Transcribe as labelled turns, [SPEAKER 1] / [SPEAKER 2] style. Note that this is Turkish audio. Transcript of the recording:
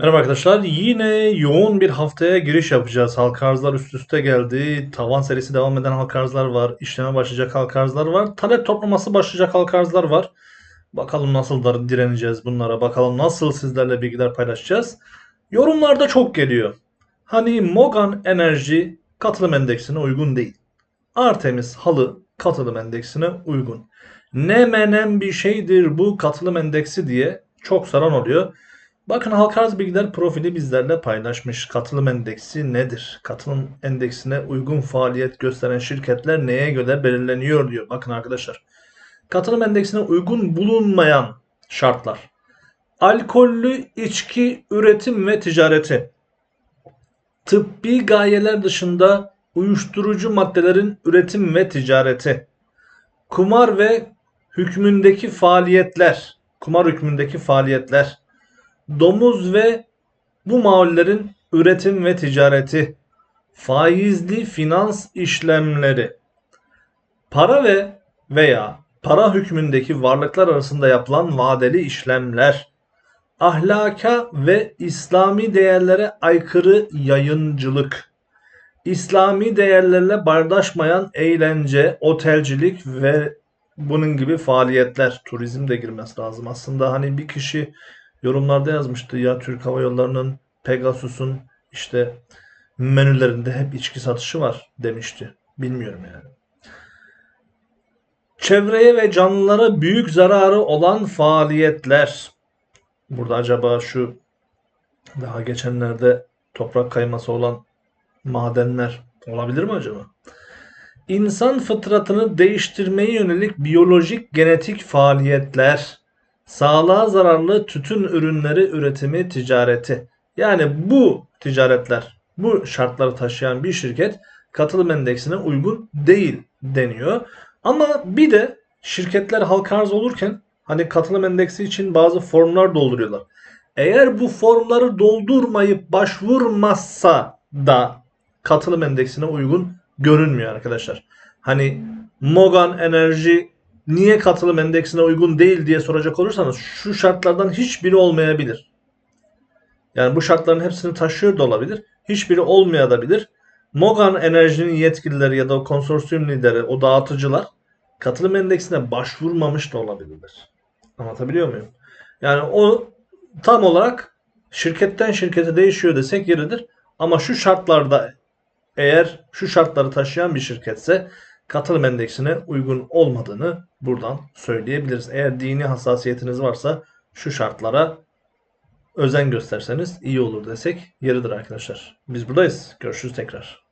[SPEAKER 1] Merhaba arkadaşlar. Yine yoğun bir haftaya giriş yapacağız. Halka arzlar üst üste geldi. Tavan serisi devam eden halka arzlar var. İşleme başlayacak halka arzlar var. Talep toplaması başlayacak halka arzlar var. Bakalım nasıl direneceğiz bunlara. Bakalım nasıl sizlerle bilgiler paylaşacağız. Yorumlarda çok geliyor. Hani Mogan Enerji katılım endeksine uygun değil. Artemis halı katılım endeksine uygun. Ne menem bir şeydir bu katılım endeksi diye çok saran oluyor. Bakın halka arz bilgiler profili bizlerle paylaşmış. Katılım endeksi nedir? Katılım endeksine uygun faaliyet gösteren şirketler neye göre belirleniyor diyor. Bakın arkadaşlar. Katılım endeksine uygun bulunmayan şartlar. Alkollü içki üretim ve ticareti. Tıbbi gayeler dışında uyuşturucu maddelerin üretim ve ticareti. Kumar ve hükmündeki faaliyetler. Kumar hükmündeki faaliyetler domuz ve bu maullerin üretim ve ticareti, faizli finans işlemleri, para ve veya para hükmündeki varlıklar arasında yapılan vadeli işlemler, ahlaka ve İslami değerlere aykırı yayıncılık, İslami değerlerle bardaşmayan eğlence, otelcilik ve bunun gibi faaliyetler, turizm de girmesi lazım. Aslında hani bir kişi yorumlarda yazmıştı ya Türk Hava Yolları'nın Pegasus'un işte menülerinde hep içki satışı var demişti. Bilmiyorum yani. Çevreye ve canlılara büyük zararı olan faaliyetler. Burada acaba şu daha geçenlerde toprak kayması olan madenler olabilir mi acaba? İnsan fıtratını değiştirmeye yönelik biyolojik genetik faaliyetler, sağlığa zararlı tütün ürünleri üretimi ticareti. Yani bu ticaretler, bu şartları taşıyan bir şirket katılım endeksine uygun değil deniyor. Ama bir de şirketler halka arz olurken hani katılım endeksi için bazı formlar dolduruyorlar. Eğer bu formları doldurmayıp başvurmazsa da katılım endeksine uygun görünmüyor arkadaşlar. Hani Mogan Enerji niye katılım endeksine uygun değil diye soracak olursanız şu şartlardan hiçbiri olmayabilir. Yani bu şartların hepsini taşıyor da olabilir. Hiçbiri olmayabilir. Mogan Enerji'nin yetkilileri ya da o konsorsiyum lideri, o dağıtıcılar katılım endeksine başvurmamış da olabilirler. Anlatabiliyor muyum? Yani o tam olarak şirketten şirkete değişiyor desek yeridir. Ama şu şartlarda eğer şu şartları taşıyan bir şirketse katılım endeksine uygun olmadığını buradan söyleyebiliriz. Eğer dini hassasiyetiniz varsa şu şartlara özen gösterseniz iyi olur desek yeridir arkadaşlar. Biz buradayız. Görüşürüz tekrar.